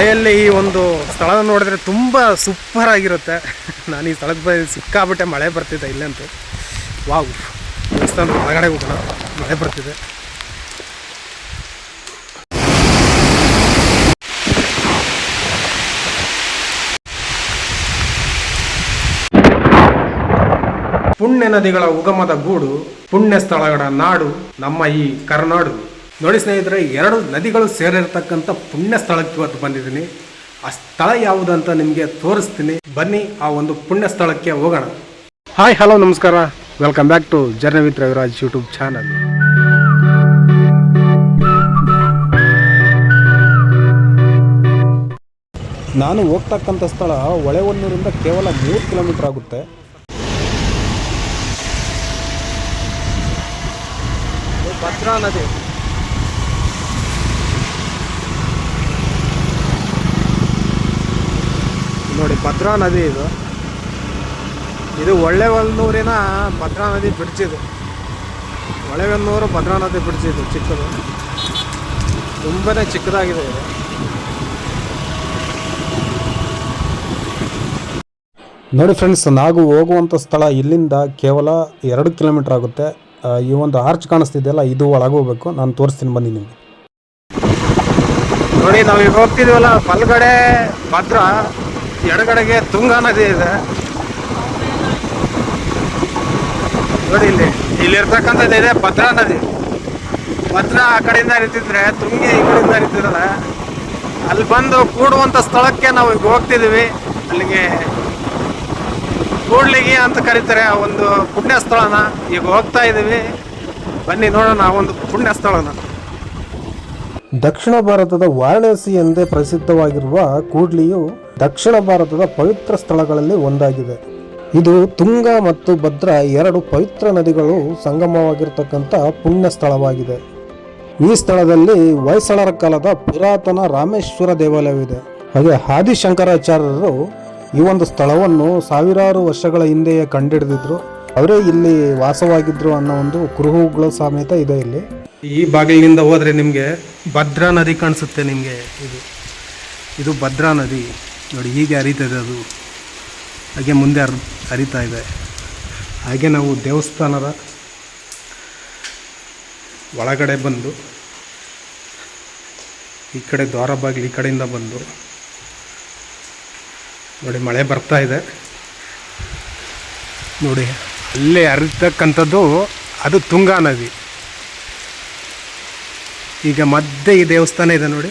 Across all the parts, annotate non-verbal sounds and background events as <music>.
ಮಳೆಯಲ್ಲಿ ಈ ಒಂದು ಸ್ಥಳ ನೋಡಿದ್ರೆ ತುಂಬ ಸೂಪರ್ ಆಗಿರುತ್ತೆ. <laughs> ನಾನು ಈ ಸ್ಥಳಕ್ಕೆ ಬಗ್ಗೆ ಸಿಕ್ಕಾಬಿಟ್ಟೆ ಮಳೆ ಬರ್ತಿದೆ ಇಲ್ಲಂತೂ. ವಾವ್, ದೇವಸ್ಥಾನದ ಒಳಗಡೆ ಹೋಗೋಣ. ಮಳೆ ಬರ್ತಿದೆ. ಪುಣ್ಯ ನದಿಗಳ ಉಗಮದ ಗೂಡು ಪುಣ್ಯ ಸ್ಥಳಗಳ ನಾಡು, ನಮ್ಮ ಈ ಕರ್ನಾಡು. ನೋಡಿ ಸ್ನೇಹಿತರೆ, ಎರಡು ನದಿಗಳು ಸೇರಿರ್ತಕ್ಕಂಥ ಪುಣ್ಯ ಸ್ಥಳಕ್ಕೆ ಇವತ್ತು ಬಂದಿದ್ದೀನಿ. ಆ ಸ್ಥಳ ಯಾವುದಂತ ನಿಮಗೆ ತೋರಿಸ್ತೀನಿ. ಬನ್ನಿ ಆ ಒಂದು ಪುಣ್ಯ ಸ್ಥಳಕ್ಕೆ ಹೋಗೋಣ. ಹಾಯ್ ಹಲೋ ನಮಸ್ಕಾರ. Welcome back to journey with Raviraj YouTube channel ನಾನು ಹೋಗ್ತಕ್ಕಂಥ ಸ್ಥಳ ಹೊಳೆಹೊನ್ನೂರಿಂದ ಕೇವಲ ಮೂರು ಕಿಲೋಮೀಟರ್ ಆಗುತ್ತೆ. ಭದ್ರಾ ನದಿ. ನೋಡಿ ಭದ್ರಾ ನದಿ ಇದು. ಇದು ಒಳ್ಳೆವಲ್ನೂರಿನ ಭದ್ರಾ ನದಿ ಬ್ರಿಡ್ಜ್ ಇದು. ಒಳ್ಳೆವಲ್ನೂರು ಭದ್ರಾ ನದಿ ಬ್ರಿಡ್ಜ್ ಇದು ಚಿಕ್ಕದು. ತುಂಬಾ ಚಿಕ್ಕದಾಗಿದೆ ಇದು. ನೋಡಿ ಫ್ರೆಂಡ್ಸ್ ನಾವು ಹೋಗುವಂಥ ಸ್ಥಳ ಇಲ್ಲಿಂದ ಕೇವಲ ಎರಡು ಕಿಲೋಮೀಟರ್ ಆಗುತ್ತೆ. ಈ ಒಂದು ಆರ್ಚ್ ಕಾಣಿಸ್ತಿದೆಯಲ್ಲ ಇದು ಒಳಗೆ ಹೋಗ್ಬೇಕು. ನಾನು ತೋರಿಸ್ತೀನಿ ಬನ್ನಿ ನಿಮಗೆ. ನೋಡಿ ನಾವು ಈಗ ಹೋಗ್ತಿದ್ವಲ್ಲ ಬಲ್ಗಡೆ ಭದ್ರಾ. ಎಡಗಡೆಗೆ ತುಂಗಾ ನದಿ ಇದೆ. ನೋಡಿ ಇಲ್ಲಿ ಇಲ್ಲಿ ಇರ್ತಕ್ಕಂಥದ್ದು ಇದೆ ಭದ್ರಾ ನದಿ. ಭದ್ರಾ ಆ ಕಡೆಯಿಂದ ಹರಿತಿದ್ರೆ ತುಂಗಿ ಈ ಕಡೆಯಿಂದ ಹರಿತಿದ್ರೆ ಅಲ್ಲಿ ಬಂದು ಕೂಡುವಂಥ ಸ್ಥಳಕ್ಕೆ ನಾವು ಈಗ ಹೋಗ್ತಿದ್ದೀವಿ. ಅಲ್ಲಿಗೆ ಕೂಡ್ಲಿಗಿ ಅಂತ ಕರೀತಾರೆ ಆ ಒಂದು ಪುಣ್ಯ ಸ್ಥಳನ ಈಗ ಹೋಗ್ತಾ ಇದ್ದೀವಿ. ಬನ್ನಿ ನೋಡೋಣ ಆ ಒಂದು ಪುಣ್ಯ ಸ್ಥಳನ ದಕ್ಷಿಣ ಭಾರತದ ವಾರಣಾಸಿ ಎಂದೇ ಪ್ರಸಿದ್ಧವಾಗಿರುವ ಕೂಡ್ಲಿಯು ದಕ್ಷಿಣ ಭಾರತದ ಪವಿತ್ರ ಸ್ಥಳಗಳಲ್ಲಿ ಒಂದಾಗಿದೆ. ಇದು ತುಂಗ ಮತ್ತು ಭದ್ರಾ ಎರಡು ಪವಿತ್ರ ನದಿಗಳು ಸಂಗಮವಾಗಿರತಕ್ಕಂಥ ಪುಣ್ಯ ಸ್ಥಳವಾಗಿದೆ. ಈ ಸ್ಥಳದಲ್ಲಿ ಹೊಯ್ಸಳರ ಕಾಲದ ಪುರಾತನ ರಾಮೇಶ್ವರ ದೇವಾಲಯವಿದೆ. ಹಾಗೆ ಆದಿಶಂಕರಾಚಾರ್ಯರು ಈ ಒಂದು ಸ್ಥಳವನ್ನು ಸಾವಿರಾರು ವರ್ಷಗಳ ಹಿಂದೆಯೇ ಕಂಡಿಡಿದಿದ್ರು. ಅವರೇ ಇಲ್ಲಿ ವಾಸವಾಗಿದ್ರು ಅನ್ನೋ ಒಂದು ಕುರುಹುಗಳು ಸಮೇತ ಇದೆ ಇಲ್ಲಿ. ಈ ಬಾಗಿಲಿನಿಂದ ಹೋದರೆ ನಿಮಗೆ ಭದ್ರಾ ನದಿ ಕಾಣಿಸುತ್ತೆ ನಿಮಗೆ ಇದು. ಇದು ಭದ್ರಾ ನದಿ. ನೋಡಿ, ಹೀಗೆ ಹರಿತದೆ ಅದು. ಹಾಗೆ ಮುಂದೆ ಹರ್ ಹರಿತಾ ಇದೆ. ಹಾಗೆ ನಾವು ದೇವಸ್ಥಾನದ ಒಳಗಡೆ ಬಂದು, ಈ ಕಡೆ ದ್ವಾರ ಬಾಗಿಲು ಈ ಕಡೆಯಿಂದ ಬಂದು, ನೋಡಿ, ಮಳೆ ಬರ್ತಾ ಇದೆ. ನೋಡಿ, ಅಲ್ಲೇ ಹರಿತಕ್ಕಂಥದ್ದು ಅದು ತುಂಗಾ ನದಿ. ಈಗ ಮಧ್ಯೆ ಈ ದೇವಸ್ಥಾನ ಇದೆ ನೋಡಿ.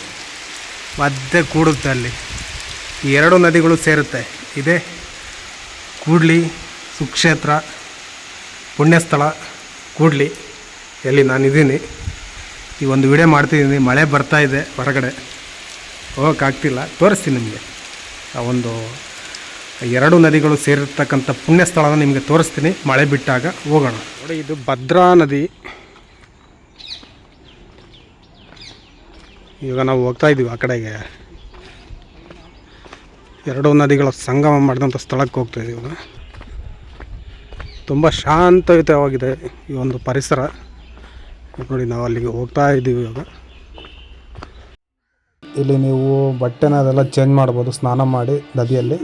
ಮಧ್ಯೆ ಕೂಡುತ್ತೆ ಅಲ್ಲಿ. ಈ ಎರಡು ನದಿಗಳು ಸೇರುತ್ತೆ. ಇದೆ ಕೂಡ್ಲಿ ಸುಕ್ಷೇತ್ರ, ಪುಣ್ಯಸ್ಥಳ, ಕೂಡ್ಲಿ. ಎಲ್ಲಿ ನಾನಿದ್ದೀನಿ ಈ ಒಂದು ವಿಡಿಯೋ ಮಾಡ್ತಿದ್ದೀನಿ. ಮಳೆ ಬರ್ತಾ ಇದೆ ಹೊರಗಡೆ. ಹೋಗೋಕ್ಕಾಗ್ತಿಲ್ಲ ತೋರಿಸ್ತೀನಿ ನಿಮಗೆ. ಆ ಒಂದು ಎರಡು ನದಿಗಳು ಸೇರಿರ್ತಕ್ಕಂಥ ಪುಣ್ಯ ಸ್ಥಳನ ನಿಮಗೆ ತೋರಿಸ್ತೀನಿ. ಮಳೆ ಬಿಟ್ಟಾಗ ಹೋಗೋಣ. ನೋಡಿ, ಇದು ಭದ್ರಾ ನದಿ. ಇವಾಗ ನಾವು ಹೋಗ್ತಾ ಇದ್ದೀವಿ ಆ ಕಡೆಗೆ. ಎರಡು ನದಿಗಳ ಸಂಗಮ ಮಾಡಿದಂಥ ಸ್ಥಳಕ್ಕೆ ಹೋಗ್ತಾ ಇದ್ದೀವಿ ತುಂಬ ಶಾಂತಯುತವಾಗಿದೆ ಈ ಒಂದು ಪರಿಸರ. ನೋಡಿ, ನಾವು ಅಲ್ಲಿಗೆ ಹೋಗ್ತಾ ಇದ್ದೀವಿ ಇವಾಗ. ಇಲ್ಲಿ ನೀವು ಬಟ್ಟೆನ ಅದೆಲ್ಲ ಚೇಂಜ್ ಮಾಡ್ಬೋದು, ಸ್ನಾನ ಮಾಡಿ ನದಿಯಲ್ಲಿ.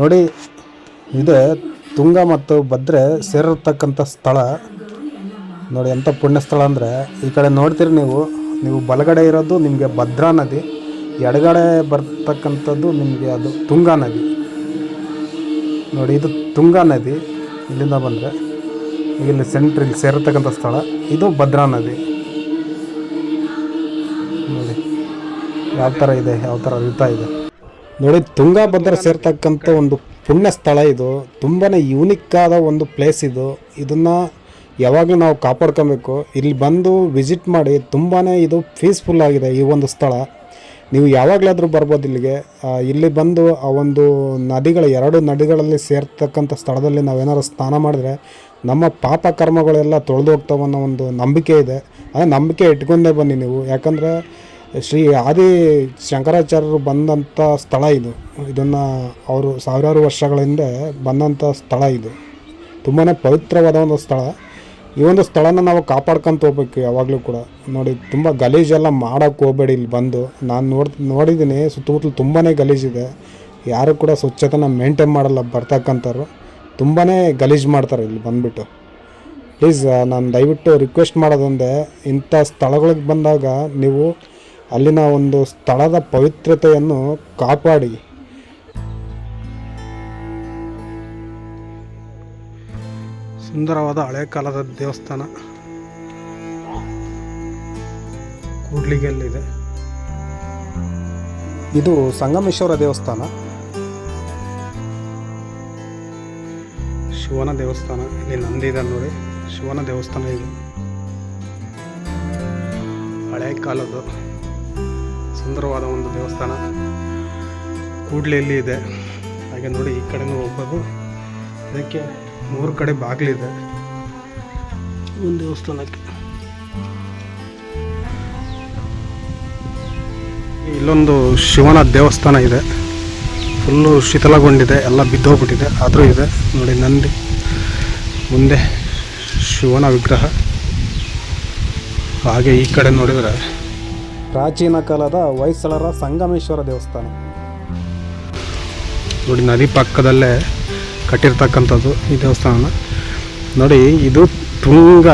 ನೋಡಿ, ಇದೆ ತುಂಗ ಮತ್ತು ಭದ್ರೆ ಸೇರಿರ್ತಕ್ಕಂಥ ಸ್ಥಳ. ನೋಡಿ, ಎಂಥ ಪುಣ್ಯ ಸ್ಥಳ ಅಂದರೆ, ಈ ಕಡೆ ನೋಡ್ತೀರಿ ನೀವು. ನೀವು ಬಲಗಡೆ ಇರೋದು ನಿಮಗೆ ಭದ್ರಾ ನದಿ. ಎಡಗಡೆ ಬರ್ತಕ್ಕಂಥದ್ದು ನಿಮಗೆ ಅದು ತುಂಗಾ ನದಿ. ನೋಡಿ, ಇದು ತುಂಗಾ ನದಿ ಇಲ್ಲಿಂದ ಬಂದರೆ ಇಲ್ಲಿ ಸೆಂಟ್ರ್ ಇಲ್ಲಿ ಸೇರಿರ್ತಕ್ಕಂಥ ಸ್ಥಳ. ಇದು ಭದ್ರಾ ನದಿ. ನೋಡಿ, ಯಾವ ಥರ ಇದೆ, ಯಾವ ಥರ ಹರಿತಾ ಇದೆ. ನೋಡಿ, ತುಂಗಾ ಭದ್ರ ಸೇರ್ತಕ್ಕಂಥ ಒಂದು ಪುಣ್ಯ ಸ್ಥಳ ಇದು. ತುಂಬಾ ಯೂನಿಕ್ ಆದ ಒಂದು ಪ್ಲೇಸ್ ಇದು. ಇದನ್ನು ಯಾವಾಗಲೂ ನಾವು ಕಾಪಾಡ್ಕೊಬೇಕು. ಇಲ್ಲಿ ಬಂದು ವಿಸಿಟ್ ಮಾಡಿ ತುಂಬಾ ಇದು ಪೀಸ್ಫುಲ್ ಆಗಿದೆ ಈ ಒಂದು ಸ್ಥಳ. ನೀವು ಯಾವಾಗಲಾದರೂ ಬರ್ಬೋದು ಇಲ್ಲಿಗೆ. ಇಲ್ಲಿ ಬಂದು ಆ ಒಂದು ನದಿಗಳ ಎರಡು ನದಿಗಳಲ್ಲಿ ಸೇರ್ತಕ್ಕಂಥ ಸ್ಥಳದಲ್ಲಿ ನಾವೇನಾದ್ರು ಸ್ನಾನ ಮಾಡಿದ್ರೆ ನಮ್ಮ ಪಾಪ ಕರ್ಮಗಳೆಲ್ಲ ತೊಳೆದು ಹೋಗ್ತಾವೆ ಅನ್ನೋ ಒಂದು ನಂಬಿಕೆ ಇದೆ. ಆ ನಂಬಿಕೆ ಇಟ್ಕೊಂಡೇ ಬನ್ನಿ ನೀವು. ಯಾಕಂದರೆ ಶ್ರೀ ಆದಿ ಶಂಕರಾಚಾರ್ಯರು ಬಂದಂಥ ಸ್ಥಳ ಇದು. ಇದನ್ನು ಅವರು ಸಾವಿರಾರು ವರ್ಷಗಳ ಹಿಂದೆ ಬಂದಂಥ ಸ್ಥಳ ಇದು. ತುಂಬಾ ಪವಿತ್ರವಾದ ಒಂದು ಸ್ಥಳ. ಈ ಒಂದು ಸ್ಥಳನ ನಾವು ಕಾಪಾಡ್ಕೊಂತ ಹೋಗ್ಬೇಕು ಯಾವಾಗಲೂ ಕೂಡ. ನೋಡಿ, ತುಂಬ ಗಲೀಜೆಲ್ಲ ಮಾಡೋಕ್ಕೆ ಹೋಗ್ಬೇಡಿ ಇಲ್ಲಿ ಬಂದು. ನಾನು ನೋಡ್, ನೋಡಿದ್ದೀನಿ, ಸುತ್ತಮುತ್ತಲು ತುಂಬಾ ಗಲೀಜಿದೆ ಯಾರು ಕೂಡ ಸ್ವಚ್ಛತೆನ ಮೇಂಟೈನ್ ಮಾಡಲ್ಲ, ಬರ್ತಕ್ಕಂಥವ್ರು. ತುಂಬಾ ಗಲೀಜು ಮಾಡ್ತಾರೆ ಇಲ್ಲಿ ಬಂದುಬಿಟ್ಟು. ಪ್ಲೀಸ್ ನಾನು ದಯವಿಟ್ಟು ರಿಕ್ವೆಸ್ಟ್ ಮಾಡೋದೊಂದೇ, ಇಂಥ ಸ್ಥಳಗಳಿಗೆ ಬಂದಾಗ ನೀವು ಅಲ್ಲಿನ ಒಂದು ಸ್ಥಳದ ಪವಿತ್ರತೆಯನ್ನು ಕಾಪಾಡಿ. ಸುಂದರವಾದ ಹಳೆ ಕಾಲದ ದೇವಸ್ಥಾನ. ಕೂಡ್ಲಿಗೆಲ್ಲಿದೆ. ಇದು ಸಂಗಮೇಶ್ವರ ದೇವಸ್ಥಾನ. ಶಿವನ ದೇವಸ್ಥಾನ. ಇಲ್ಲಿ ನಂದಿ ಇದೆ ನೋಡಿ. ಶಿವನ ದೇವಸ್ಥಾನ ಇದೆ. ಹಳೆ ಕಾಲದ್ದು ಸುಂದರವಾದ ಒಂದು ದೇವಸ್ಥಾನ. ಕೂಡ್ಲಿಯಲ್ಲಿ ಇದೆ. ಹಾಗೆ ನೋಡಿ ಈ ಕಡೆನೂ ಹೋಗ್ಬೋದು. ಅದಕ್ಕೆ ಮೂರು ಕಡೆ ಬಾಗಿಲಿದೆ ಒಂದು ದೇವಸ್ಥಾನಕ್ಕೆ. ಇಲ್ಲೊಂದು ಶಿವನ ದೇವಸ್ಥಾನ ಇದೆ. ಫುಲ್ಲು ಶಿಥಿಲಗೊಂಡಿದೆ ಎಲ್ಲ ಬಿದ್ದೋಗ್ಬಿಟ್ಟಿದೆ ಆದರೂ ಇದೆ. ನೋಡಿ ನಂದಿ ಮುಂದೆ ಶಿವನ ವಿಗ್ರಹ. ಹಾಗೆ ಈ ಕಡೆ ನೋಡಿದರೆ ಪ್ರಾಚೀನ ಕಾಲದ ಹೊಯ್ಸಳರ ಸಂಗಮೇಶ್ವರ ದೇವಸ್ಥಾನ. ನೋಡಿ ನದಿ ಪಕ್ಕದಲ್ಲೇ ಕಟ್ಟಿರ್ತಕ್ಕಂಥದ್ದು ಈ ದೇವಸ್ಥಾನ. ನೋಡಿ, ಇದು ತುಂಗ,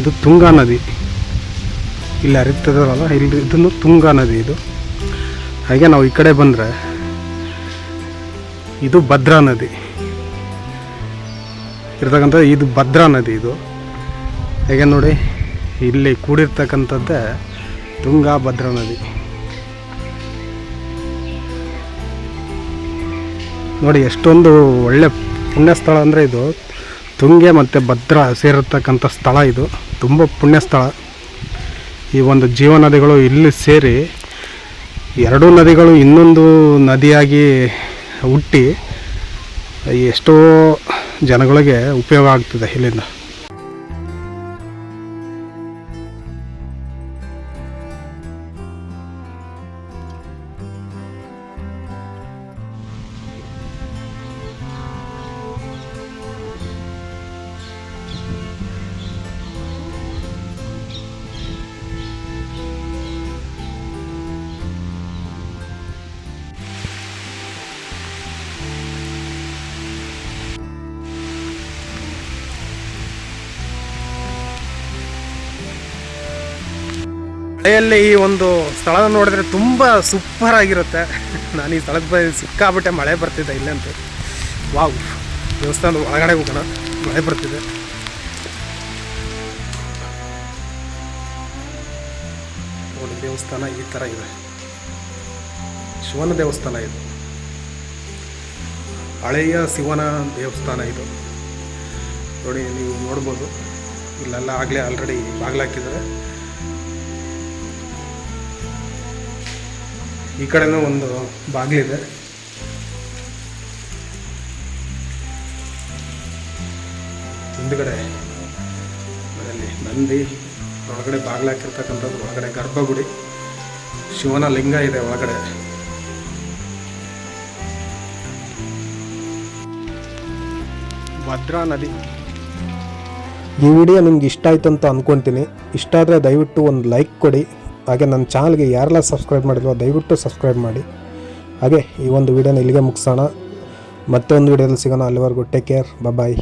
ಇದು ತುಂಗಾ ನದಿ. ಇಲ್ಲಿ ಹರಿತದಲ್ಲ ಇಲ್ಲಿ ಇದನ್ನು ತುಂಗಾ ನದಿ ಇದು. ಹಾಗೆ ನಾವು ಈ ಕಡೆ ಬಂದರೆ ಇದು ಭದ್ರಾ ನದಿ. ಇರ್ತಕ್ಕಂಥ ಇದು ಭದ್ರಾ ನದಿ ಇದು. ಹೇಗೆ ನೋಡಿ, ಇಲ್ಲಿ ಕೂಡಿರ್ತಕ್ಕಂಥದ್ದೇ ತುಂಗಾ ಭದ್ರಾ ನದಿ. ನೋಡಿ, ಎಷ್ಟೊಂದು ಒಳ್ಳೆ ಪುಣ್ಯ ಸ್ಥಳ ಅಂದರೆ ಇದು. ತುಂಗೆ ಮತ್ತು ಭದ್ರ ಸೇರಿರ್ತಕ್ಕಂಥ ಸ್ಥಳ ಇದು. ತುಂಬ ಪುಣ್ಯ ಸ್ಥಳ ಈ ಒಂದು ಜೀವ ನದಿಗಳು ಇಲ್ಲಿ ಸೇರಿ ಎರಡೂ ನದಿಗಳು ಇನ್ನೊಂದು ನದಿಯಾಗಿ ಹುಟ್ಟಿ, ಎಷ್ಟೋ ಜನಗಳಿಗೆ ಉಪಯೋಗ ಆಗ್ತದೆ ಇಲ್ಲಿಂದ. ಮಳೆಯಲ್ಲಿ ಈ ಒಂದು ಸ್ಥಳ ನೋಡಿದ್ರೆ ತುಂಬ ಸೂಪರ್ ಆಗಿರುತ್ತೆ. ನಾನು ಈ ಸ್ಥಳಕ್ಕೆ ಬಂದು ಸಿಕ್ಕಾಬಿಟ್ಟೆ ಮಳೆ ಬರ್ತಿದ್ದೆ ಇಲ್ಲಂತೂ. ವಾವ್, ದೇವಸ್ಥಾನದ ಒಳಗಡೆ ಹೋಗೋಣ. ಮಳೆ ಬರ್ತಿದೆ. ನೋಡಿ, ದೇವಸ್ಥಾನ ಈ ಥರ ಇದೆ. ಶಿವನ ದೇವಸ್ಥಾನ ಇದು. ಹಳೆಯ ಶಿವನ ದೇವಸ್ಥಾನ ಇದು. ನೋಡಿ, ನೀವು ನೋಡ್ಬೋದು. ಇಲ್ಲೆಲ್ಲ ಆಗಲೇ ಆಲ್ರೆಡಿ ಬಾಗಿಲಾಕಿದ್ದಾರೆ ಈ ಕಡೆನೂ ಒಂದು ಬಾಗಿಲಿದೆ ಹಿಂದ್ಗಡೆ ಅದರಲ್ಲಿ ನಂದಿ, ಒಳಗಡೆ ಬಾಗಿಲು ಹಾಕಿರ್ತಕ್ಕಂಥದ್ದು ಒಳಗಡೆ ಗರ್ಭಗುಡಿ, ಶಿವನ ಲಿಂಗ ಇದೆ ಒಳಗಡೆ. ಭದ್ರಾ ನದಿ. ಈ ವಿಡಿಯೋ ನಿಮ್ಗೆ ಇಷ್ಟ ಆಯ್ತು ಅಂತ ಅಂದ್ಕೊತೀನಿ ಇಷ್ಟ ಆದರೆ ದಯವಿಟ್ಟು ಒಂದು ಲೈಕ್ ಕೊಡಿ. ಹಾಗೆ ನನ್ನ ಚಾನಲ್ಗೆ ಯಾರೆಲ್ಲ ಸಬ್ಸ್ಕ್ರೈಬ್ ಮಾಡಿದ್ವೋ ದಯವಿಟ್ಟು ಸಬ್ಸ್ಕ್ರೈಬ್ ಮಾಡಿ. ಹಾಗೆ ಈ ಒಂದು ವಿಡಿಯೋನ ಇಲ್ಲಿಗೆ ಮುಗಿಸೋಣ. ಮತ್ತೆ ಒಂದು ವಿಡಿಯೋದಲ್ಲಿ ಸಿಗೋಣ. ಅಲ್ಲಿವರೆಗೂ ಟೇಕ್ ಕೇರ್ ಬಾಯ್